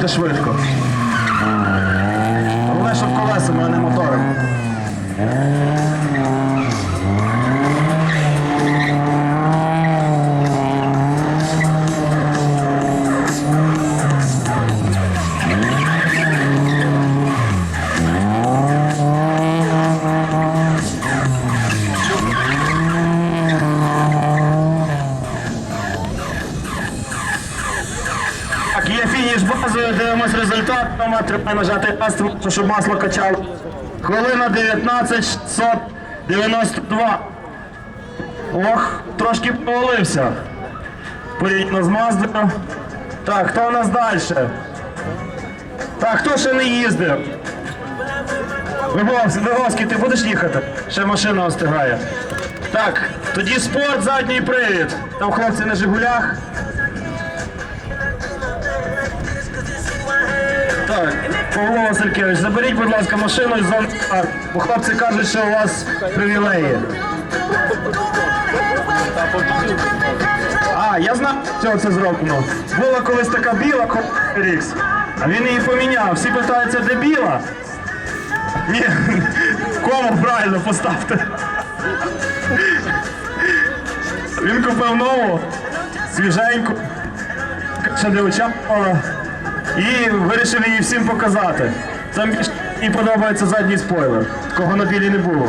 їхати швидко. Головне, щоб колесами, а не мотором. Треба щоб масло качало. Хвилина 19 692. Ох, трошки повалився. Порівняно з Маздою. Так, хто у нас далі? Так, хто ще не їздив? Виговський, ти будеш їхати? Ще машина остигає. Так, тоді спорт, задній привід. Там хлопці на Жигулях. Павло Василькевич, заберіть, будь ласка, машину із зони А, бо хлопці кажуть, що у вас привілеї. А, я знаю, чого це зроблено. Була колись така біла Рікс, а він її поміняв. Всі питаються, де біла? Ні, кому правильно поставте. Він купив нову, свіженьку, ще не очапала. І вирішив її всім показати. Це більше подобається задній спойлер. Такого на білі не було.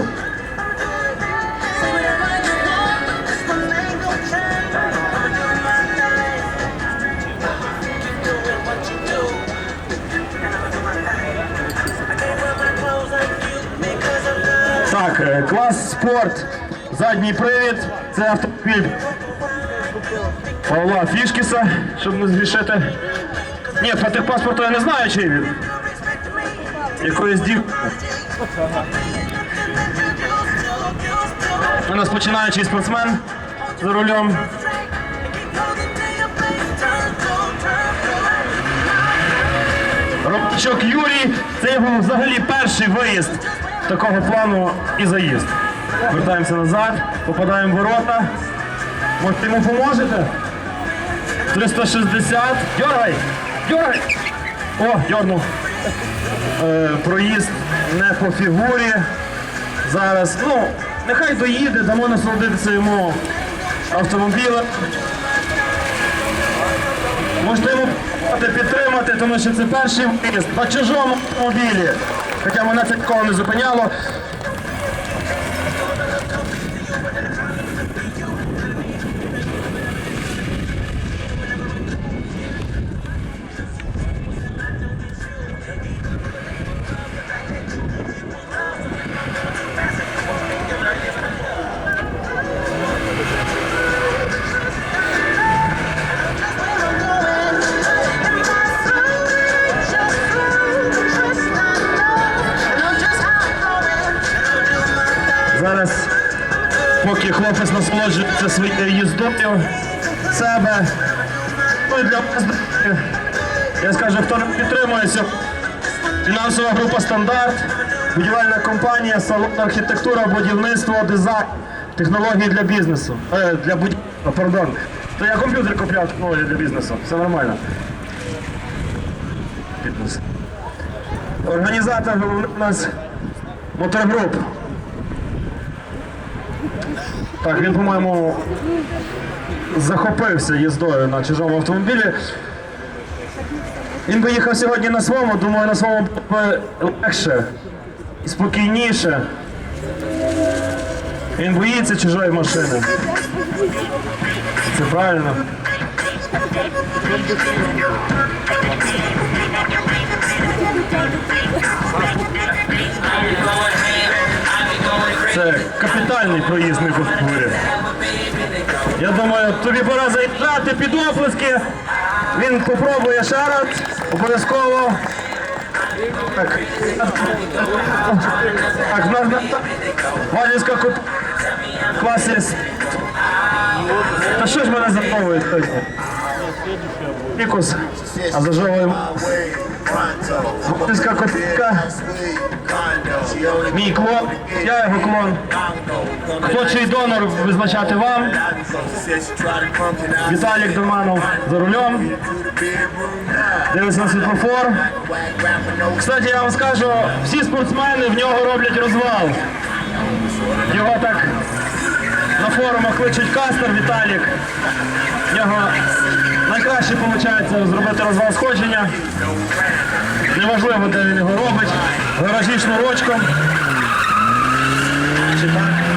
Так, е, клас спорт, задній привід, це автомобіль Павла Фішкіса, щоб не згрішити. Ні, по техпаспорту я не знаю, чий він. Якоїсь дів. У нас починаючий спортсмен за рулем. Робчок Юрій, це його взагалі перший виїзд такого плану і заїзд. Вертаємося назад, попадаємо в ворота. Може, йому поможете? 360. Дергай! Дергай! О, дернув. Е, проїзд не по фігурі. Зараз, ну, нехай доїде, дамо насолодитися йому автомобілем. Йому підтримати, тому що це перший виїзд на чужому автомобілі. Хоча мене це ніколи не зупиняло. Насолоджується своєю їздою себе, ну і для вас, я скажу, хто не підтримує сьогодні, фінансова група стандарт, будівельна компанія, салон архітектура, будівництво, дизайн, технології для бізнесу. Е, для будівництва, пардон. То я комп'ютер купляв технології для бізнесу. Все нормально. Організатор у нас мотогруп. Так, він, по-моєму, захопився їздою на чужому автомобілі. Він би їхав сьогодні на своєму, думаю, на своєму було б легше і спокійніше. Він боїться чужої машини. Це правильно. Це капітальний проїзний по фігурі. Я думаю, тобі пора заїжджати під оплески. Він попробує ще обов'язково. Так. Так, в нас Валінська куп... класі. Та що ж мене замовують? фікус, а зажовуємо Волинська копійка, мій клон, я його клон. Хто чий донор визначати вам? Віталік Доманов за рулем. Дивиться на світлофор. Кстати, я вам скажу, всі спортсмени в нього роблять розвал. Його так на форумах кличуть Кастер Віталік. В нього найкраще виходить зробити розвал сходження. Неважливо, де він його робить. В гаражі шнурочком. Чи так?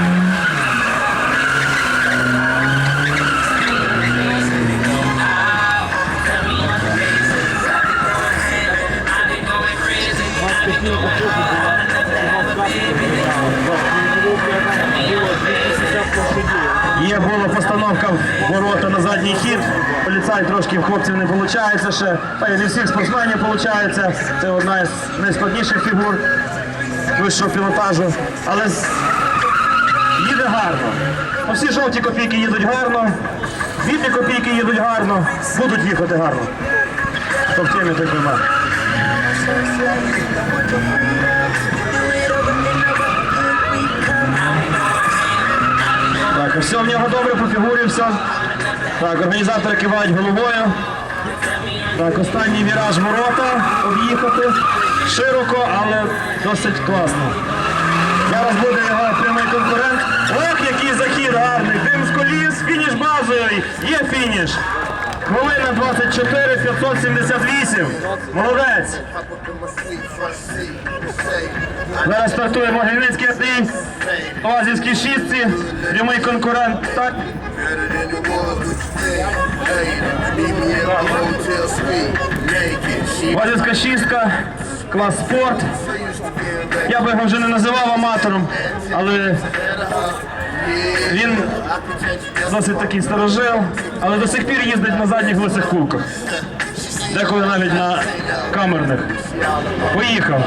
Є була постановка ворота на задній хід. Поліцай трошки в хлопців не виходить ще. Та й не всіх спортсменів виходить. Це одна із найскладніших фігур вищого пілотажу. Але їде гарно. Всі жовті копійки їдуть гарно, білі копійки їдуть гарно, будуть їхати гарно. То в темі так нема. Все в нього добре по фігурі, все. Так, організатори кивають головою. Так, останній віраж ворота об'їхати. Широко, але досить класно. Зараз буде його прямий конкурент. Ох, який захід гарний! Дим з коліс, фініш базою. Є фініш. Хвилина 24, 578. Молодець. Зараз стартує Могилівський Андрій. Оазівській шістці. Прямий конкурент. Так. Оазівська шістка. Клас спорт. Я би його вже не називав аматором, але він досить такий старожил, але до сих пір їздить на задніх лисих кулках. Деколи навіть на камерних. Поїхав.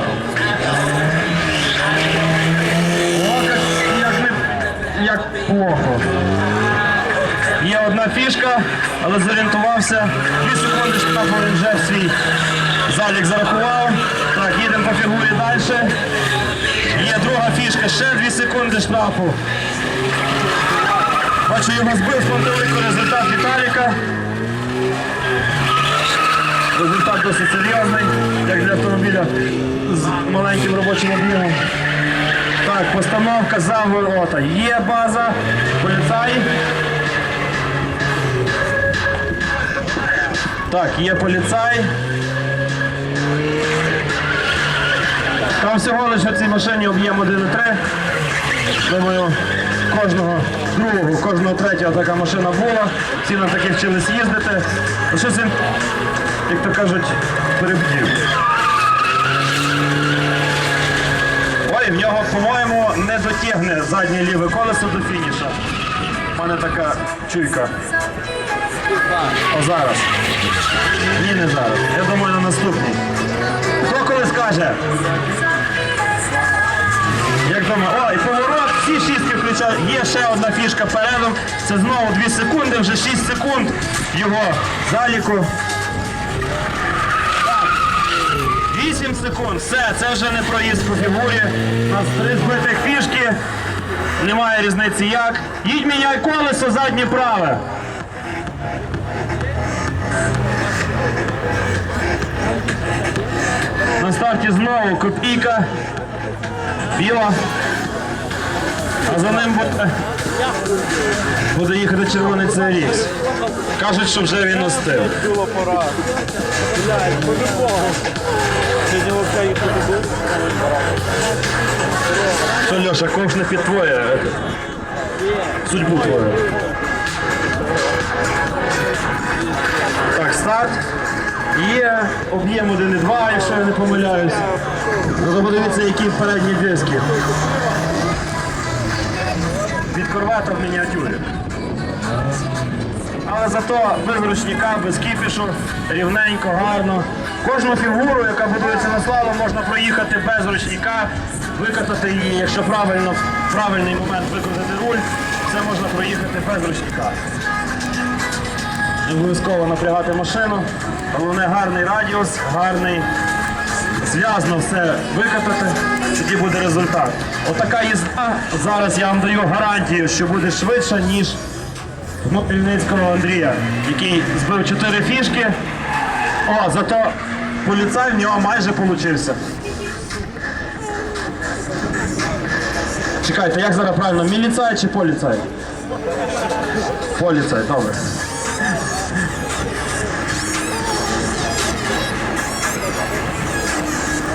Як, плохо. Є одна фішка, але зорієнтувався. Дві секунди штрафу вже свій залік зарахував. Так, їдемо по фігурі далі. Є друга фішка, ще дві секунди штрафу. Бачу, його збив пантелику результат Віталіка. Результат досить серйозний, як для автомобіля з маленьким робочим об'ємом. Так, постановка за ворота. Є база, поліцай. Так, є поліцай. Там всього лише в цій машині об'єм 1,3. Думаю, кожного другого, кожного третього така машина була. Всі на таких вчились їздити. Щось він, як то кажуть, перебдів. Ой, в нього, по-моєму, не дотягне заднє ліве колесо до фініша. У мене така чуйка. О, зараз. Ні, не зараз. Я думаю, на наступній. Хто коли скаже? Як думаю, о, і поворот, всі шістки включають. Є ще одна фішка передом. Це знову 2 секунди, вже 6 секунд його заліку. 8 секунд, все, це вже не проїзд по фігурі. У нас три збитих фішки. Немає різниці як. Їдь міняй колесо заднє праве. На старті знову копійка. Біла. А за ним буде, їхати червоний CRX. Кажуть, що вже він остив. Що, Льоша, ковш не під твоє. е, Судьбу твою. Так, старт. Є об'єм 1,2, якщо я не помиляюсь. Ну, подивіться, які передні диски. Від корвета в мініатюрі. Але зато без ручника, без кіпішу, рівненько, гарно. Кожну фігуру, яка будується на слалом, можна проїхати без ручника, викатати її, якщо правильно, в правильний момент викрутити руль, це можна проїхати без ручника. Обов'язково напрягати машину. Головне гарний радіус, гарний зв'язно все викатати, тоді буде результат. Отака їзда. Зараз я вам даю гарантію, що буде швидше, ніж Хмельницького Андрія, який збив 4 фішки. О, зато поліцай в нього майже получився. Чекайте, як зараз правильно, міліцай чи поліцай? Поліцай, добре.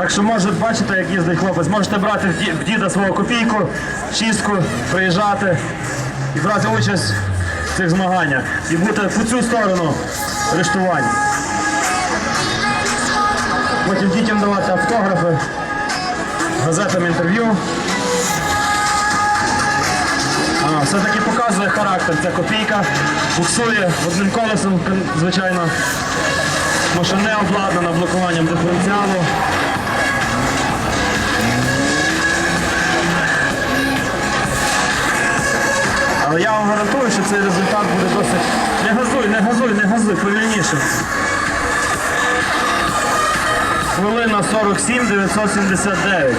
Так що може бачите, як їздить хлопець, можете брати в ді- в діда свого копійку, шістку, приїжджати і брати участь в цих змаганнях. І бути по цю сторону арештувань. Потім дітям давати автографи, газетам інтерв'ю. Все-таки показує характер. Ця копійка буксує одним колесом, звичайно. Машина не обладнана блокуванням диференціалу. Але я вам гарантую, що цей результат буде досить. Не газуй, не газуй, не газуй, повільніше. Хвилина 47 979.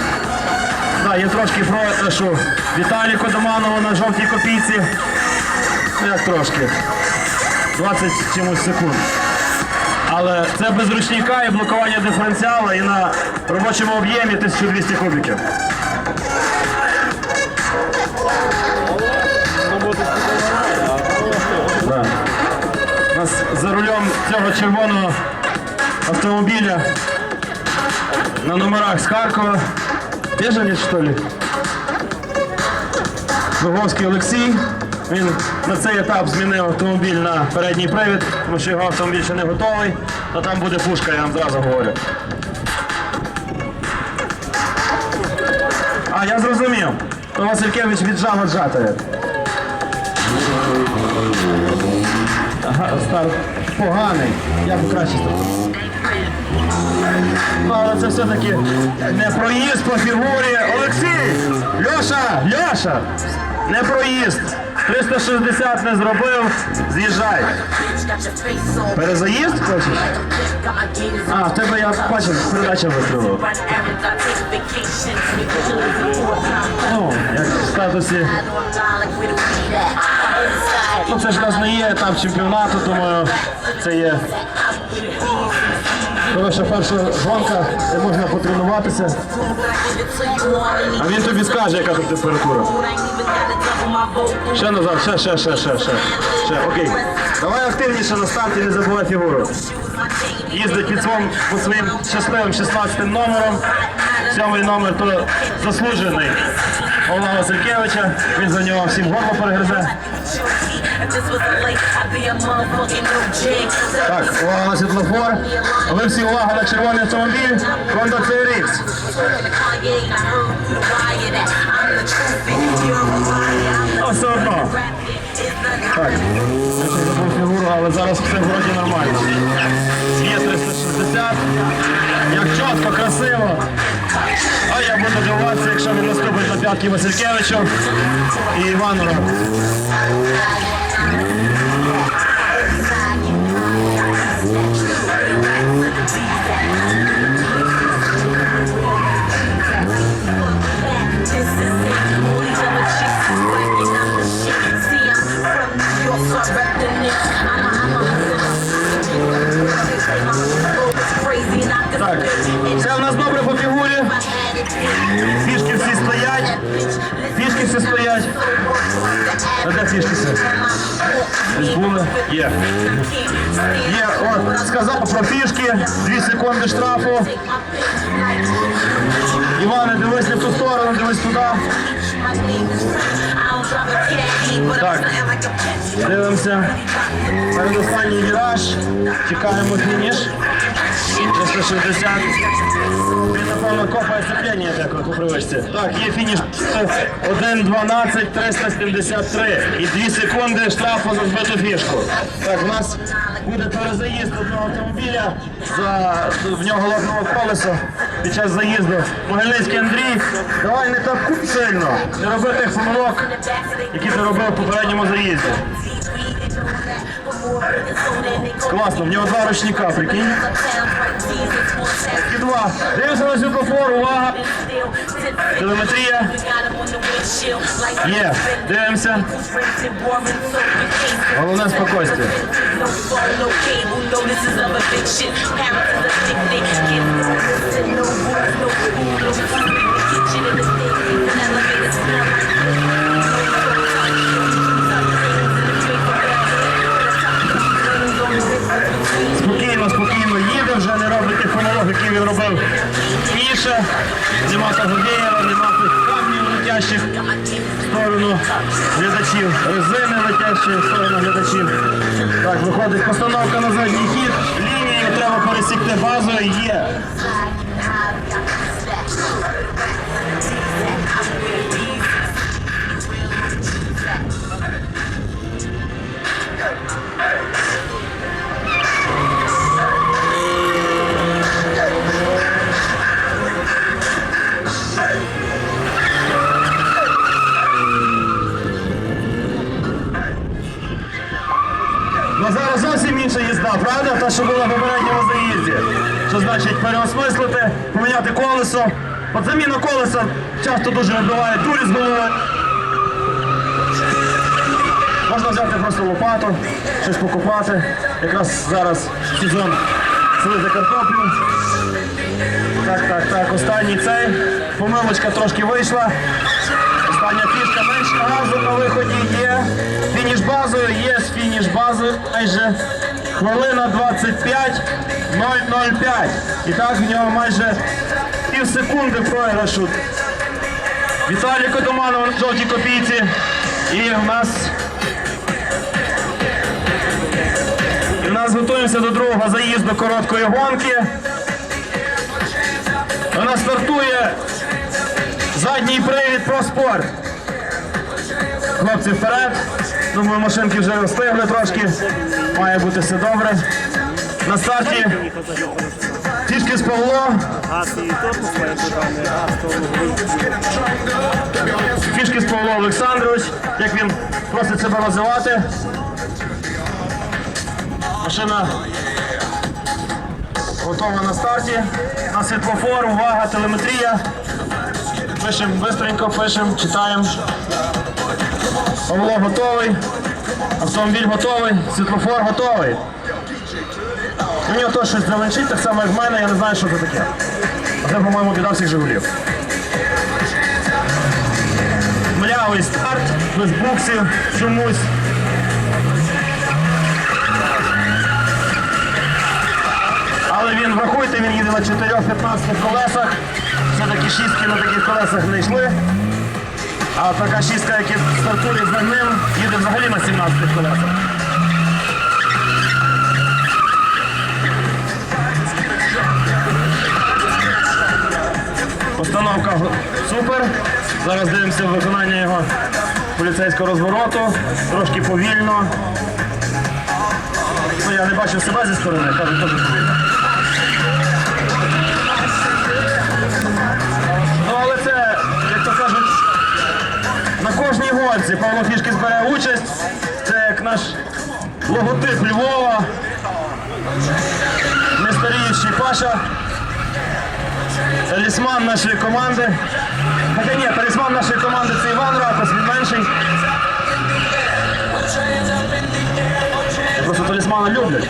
Так, я трошки прошу Віталіку Доманову на жовтій копійці. Ну як трошки. 20 чимось секунд. Але це без ручника і блокування диференціала і на робочому об'ємі 1200 кубиків. За рулем цього червоного автомобіля на номерах з Харкова. Біженець, що ли? Луговський Олексій. Він на цей етап змінив автомобіль на передній привід, тому що його автомобіль ще не готовий, то там буде пушка, я вам зразу говорю. А, я зрозумів. То Василькевич віджав від жатові. Старт поганий. Я б краще став. Ну, але це все-таки не проїзд по фігурі. Олексій! Льоша! Льоша! Не проїзд! 360 не зробив, з'їжджай. Перезаїзд хочеш? А, в тебе я бачив, передача вистрілила. Ну, як в статусі. Ну, це ж нас не є етап чемпіонату, думаю, це є хороша перша гонка, де можна потренуватися. А він тобі скаже, яка тут температура. Ще назад, ще, ще, ще, ще, ще. Ще, окей. Давай активніше на старті, не забувай фігуру. Їздить під своїм, під своїм щасливим 16 номером. Сьомий номер то заслужений Олега Василькевича. Він за нього всім горло перегризе. Так, увага на світлофор. А ви всі увага на червоний автомобіль. Honda CRX. Все одно. Так, фігуру, але зараз все вроді нормально. Є 360. Як чітко, красиво. А я буду дивуватися, якщо він наступить на п'ятки Василькевичу і Івану Раку. Дивимося. Передостанній віраж. Чекаємо фініш. 360. Він, напевно, копає сцеплення деколи по привичці. Так, є фініш 1.12, 373. І 2 секунди штрафу за збиту фішку. Так, у нас буде перезаїзд одного автомобіля. За, в нього лопнуло колесо під час заїзду. Могильницький Андрій, давай не так сильно. Не роби тих помилок, які ти робив в попередньому заїзді. Класно, в нього два ручника, прикинь. І два. Дивимося на світлофор, увага. Телеметрія. Є, дивимося. Головне спокійствие. Вже не робить тих помилок, які він робив раніше. Нема Гудєєва, знімати камнів летящих в сторону глядачів, резини летящі в сторону глядачів. Так, виходить постановка на задній хід, лінію треба пересікти базою, є. Значить переосмислити, поміняти колесо. От заміна колеса часто дуже вибиває дурі з голови. Можна взяти просто лопату, щось покупати. Якраз зараз сезон садити картоплю. Так, так, так, останній цей. Помилочка трошки вийшла. Остання фішка менше газу на виході є. Фініш базою є фініш базою майже хвилина 25 005. І так в нього майже пів секунди програшу. Віталій Кодоманов на жовтій копійці. І в нас і в нас готуємося до другого заїзду короткої гонки. Вона стартує задній привід про спорт. Хлопці вперед. Думаю, машинки вже встигли трошки. Має бути все добре. На старті фішки з Павло. Фішки з Павло Олександрович, як він просить себе називати. Машина готова на старті. На світлофор, увага, телеметрія. Пишемо бистренько, пишемо, читаємо. Павло готовий. Автомобіль готовий, світлофор готовий. У нього теж щось заленчить, так само як в мене, я не знаю, що це таке. Це, по-моєму, біда всіх Жигулів. Млявий старт, без буксів чомусь. Але він, врахуйте, він їде на 4-15 колесах. Все-таки шістки на таких колесах не йшли. А така шістка, яка стартує з ним, їде взагалі на 17 колесах. Постановка супер. Зараз дивимося виконання його поліцейського розвороту. Трошки повільно. Ну, я не бачив себе зі сторони, кажу, теж повільно. Кожній Павло Фішки збере участь. Це як наш логотип Львова. Нестаріючий Паша. Талісман нашої команди. Хоча ні, талісман нашої команди це Іван Рапас, він менший. Просто талісмана люблять.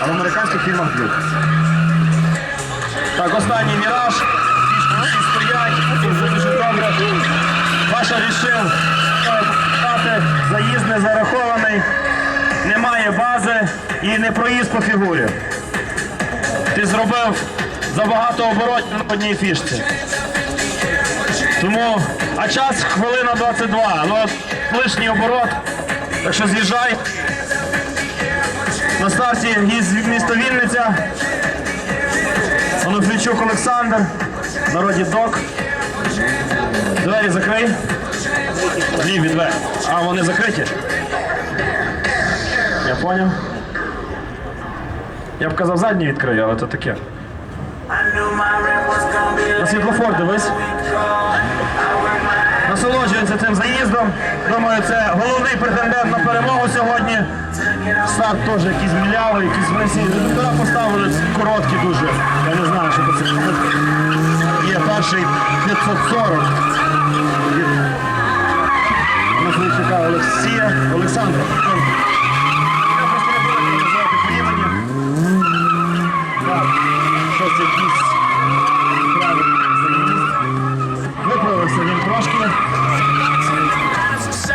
А в американських фільмах б'ють. Так, останній міраж. Дуже добре. Паша рішив показати, заїзд не зарахований, немає бази і не проїзд по фігурі. Ти зробив забагато оборотів на одній фішці. Тому, а час хвилина 22. Ну, лишній оборот. Так що з'їжджай. На старті гість місто Вінниця. Онуфрійчук Олександр. Народі док. Двері закрий. Ліві двері. А, вони закриті. Я поняв. Я б казав задні відкрию, але то таке. На світлофор дивись. насолоджується цим заїздом. Думаю, це головний претендент на перемогу сьогодні. Старт теж якийсь мілявий, якийсь висі. Редуктора поставили короткі дуже. Я не знаю, що це. Перший 540. Від Михайличука Олексія. Олександра. Я просто не буду його називати по імені. Так, щось якийсь правильний заїзд. Виправився він трошки.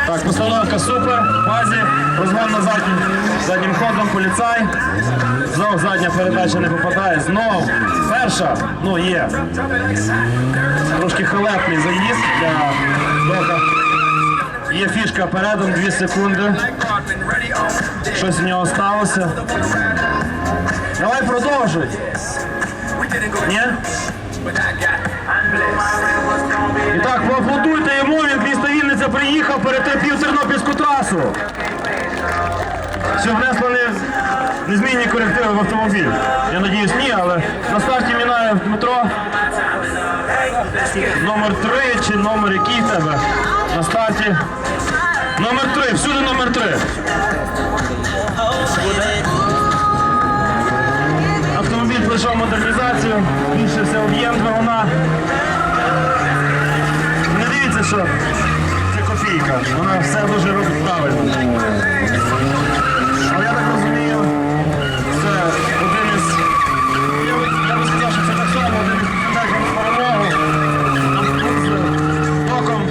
Так, постановка супер, базі, розгон на заднім, заднім ходом, поліцай. Знов задня передача не попадає. Знов перша, ну є. Трошки халепний заїзд для Дока. Є фішка передом 2 секунди. Щось в нього сталося. Давай продовжуй. Ні? І так, поаплодуйте йому, Вінниця приїхав, перетерпів Тернопільську трасу. Що внесли не, незмінні корективи в автомобіль. Я надіюсь, ні, але на старті Мінаєв Дмитро. Номер 3 чи номер який в тебе? На старті. Номер 3, всюди номер 3. Автомобіль пройшов модернізацію, збільшився об'єм двигуна. Не дивіться, що Вона все дуже робить правильно. Я так розумію, це один із. Я, би перемогу. Током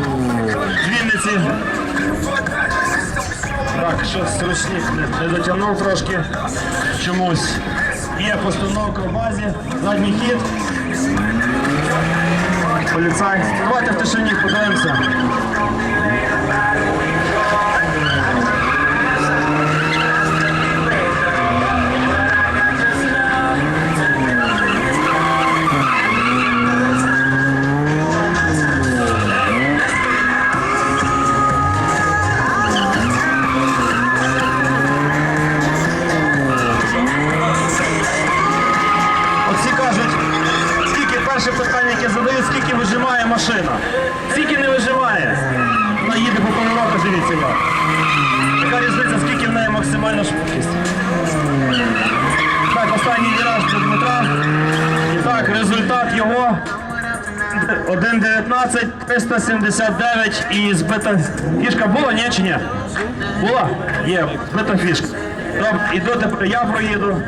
з. Так, щось ручник не, не дотягнув трошки чомусь. Є постановка в базі, задній хід. Поліцай. Давайте в тишині подивимося. 379 і збита фішка була, ні чи ні? Була? Є, збита фішка. Добре, іду я проїду.